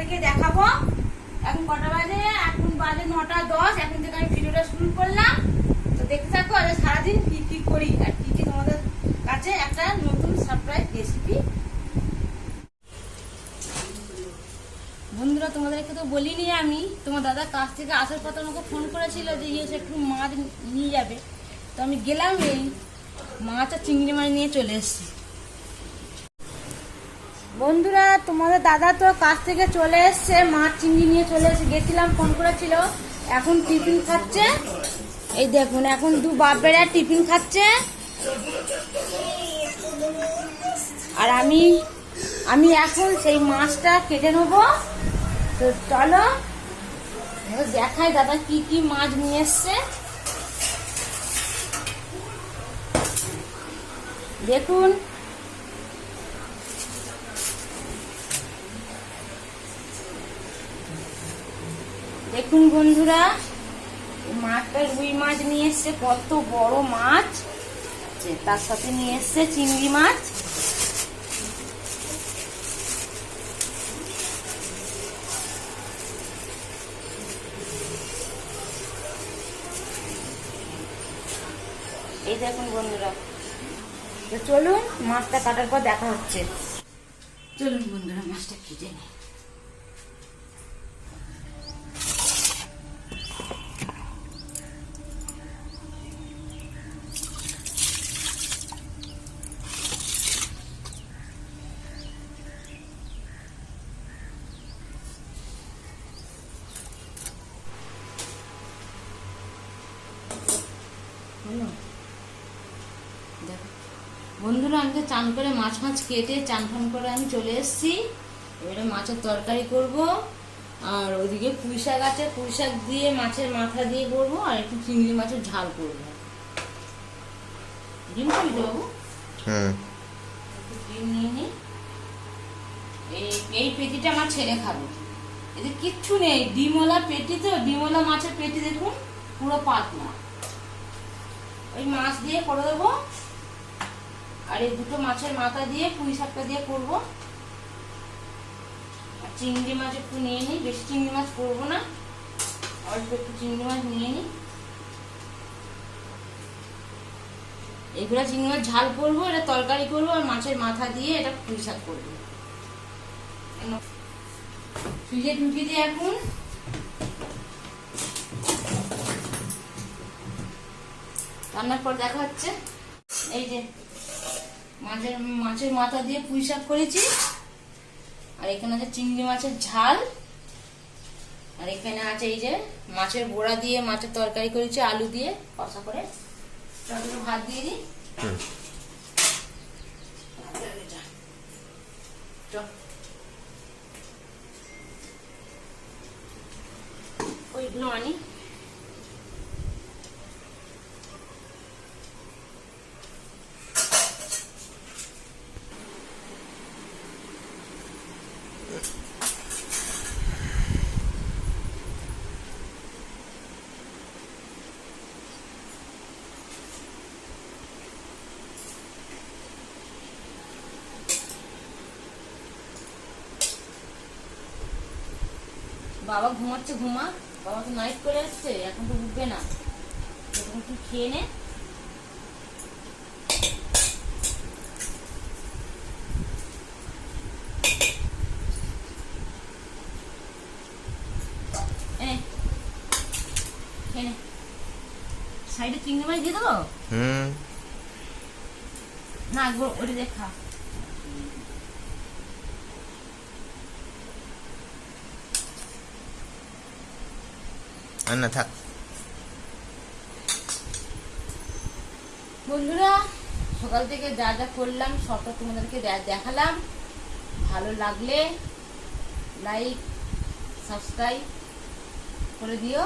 তোমাদেরকে দেখাবো। এখন কটা বাজে? এখন বাজে নটা দশ। এখন থেকে আমি ভিডিওটা শুরু করলাম। তো দেখতে থাকো আর সারাদিন কি কি করি আর কি কি তোমাদের কাছে একটা নতুন সারপ্রাইজ রেসিপি বন্ধুরা, তোমাদেরকে তো বলিনি আমি। তোমার দাদা কাছ থেকে আসার পর আমাকে ফোন করেছিল যে ইয়ে সে একটু মাছ নিয়ে যাবে। তো আমি গেলাম এই মাছ আর চিংড়ি মাছ নিয়ে চলে এসেছি। বন্ধুরা, তোমাদের দাদা তো কাছ থেকে চলে এসছে মাছ চিংড়ি নিয়ে চলে এসে গেছিলাম, ফোন করেছিল। এখন টিফিন খাচ্ছে। এই দেখুন, এখন দু বাপেরা টিফিন খাচ্ছে। আর আমি আমি এখন সেই মাছটা কেটে নেব। তো চলো দেখাই দাদা কি কি মাছ নিয়ে এসছে। দেখুন দেখুন বন্ধুরা মাছটা রুই মাছ নিয়ে এসছে, কত বড় মাছ। তার সাথে নিয়ে এসছে চিংড়ি মাছ। এই দেখুন বন্ধুরা, তো চলুন মাছটা কাটার পর দেখা হচ্ছে। চলুন বন্ধুরা, মাছটা কেটে নিই। দেখো। বন্ধুরা আমি তো চান করে মাছ মাছ কেটে চান ফান করে আমি চলে এসেছি। এবারে মাছের তরকারি করব আর ওদিকে পুঁই শাক আছে। পুঁই শাক দিয়ে মাছের মাথা দিয়ে করব আর একটু চিংড়ি মাছের ঝাল করব। ডিম খাবি তো বাবু? হুম ডিম নিয়ে নি। এই এই পেটিটা আমার ছেলে খাবে। এতে কিচ্ছু নেই। ডিমওয়ালা পেটি তো ডিমওয়ালা মাছের পেটি দেখুন পুরো পাতলা। ওই মাছ দিয়ে করে দেবো। আর এই দুটো মাছের মাথা দিয়ে, পুঁই শাকটা দিয়ে করব। আর চিংড়ি মাছ একটু নিয়ে নিই, বেশি চিংড়ি মাছ করব না। অল্প একটু চিংড়ি মাছ নিয়ে নিই। এগুলো চিংড়ি মাছ ঝাল করব, এটা তরকারি করব, আর মাছের মাথা দিয়ে এটা পুঁই শাক করব। ফ্রিজে ঢুকিয়ে দিই এখন। রান্নার পর দেখা হচ্ছে। এই যে মাছের মাছের মাথা দিয়ে পুঁই শাক করেছি। আর এখানে আছে চিংড়ি মাছের ঝাল। আর এখানে আছে এই যে মাছের বোড়া দিয়ে মাছের তরকারি করেছি আলু দিয়ে কষা করে। ভাত দিয়ে দিই। ওইগুলো আনি। বাবা ঘুমাচ্ছে ঘুমা। বাবা তো নাইট করে আসছে এখন তো উঠবে না। এখন তুই খেয়ে নে। সাইডে চিংড়ি মাছ দিয়ে দেবো? হুম। না ওটা দিয়ে আর থাক। বন্ধুরা, সকাল থেকে যা যা করলাম, সবটা তোমাদেরকে দেখালাম। ভালো লাগলে লাইক সাবস্ক্রাইব করে দিও।